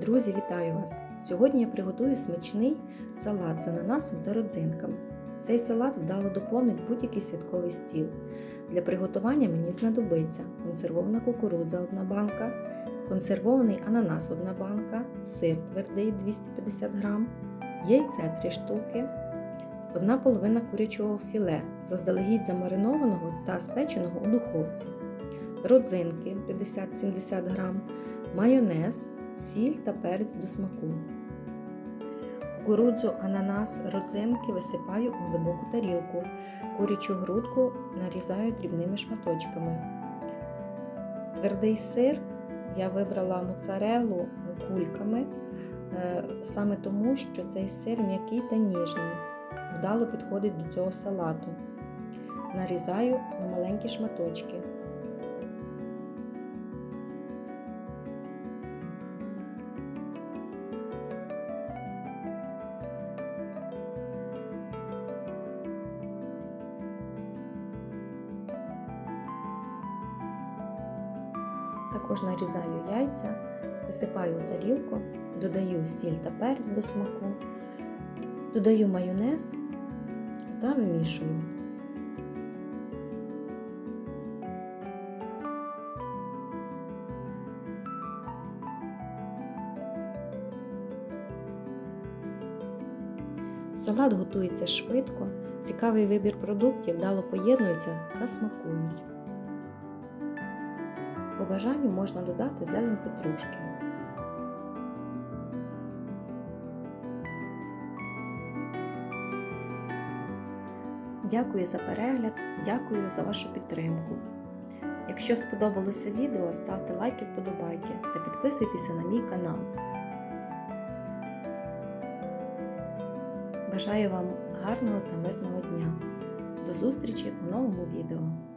Друзі, вітаю вас! Сьогодні я приготую смачний салат з ананасом та родзинками. Цей салат вдало доповнить будь-який святковий стіл. Для приготування мені знадобиться консервована кукурудза 1 банка, консервований ананас 1 банка, сир твердий 250 г, яйце 3 штуки, 1 половина курячого філе, заздалегідь замаринованого та спеченого у духовці, родзинки 50-70 г, майонез, сіль та перець до смаку. Кукурудзу, ананас, родзинки висипаю у глибоку тарілку. Курячу грудку нарізаю дрібними шматочками. Твердий сир я вибрала моцарелу кульками, е, саме тому, що цей сир м'який та ніжний, вдало підходить до цього салату. Нарізаю на маленькі шматочки. Також нарізаю яйця, висипаю у тарілку, додаю сіль та перець до смаку, додаю майонез та вимішую. Салат готується швидко, цікавий вибір продуктів вдало поєднуються та смакують. По бажанню можна додати зелень петрушки. Дякую за перегляд, дякую за вашу підтримку. Якщо сподобалося відео, ставте лайки, вподобайки та підписуйтеся на мій канал. Бажаю вам гарного та мирного дня. До зустрічі у новому відео!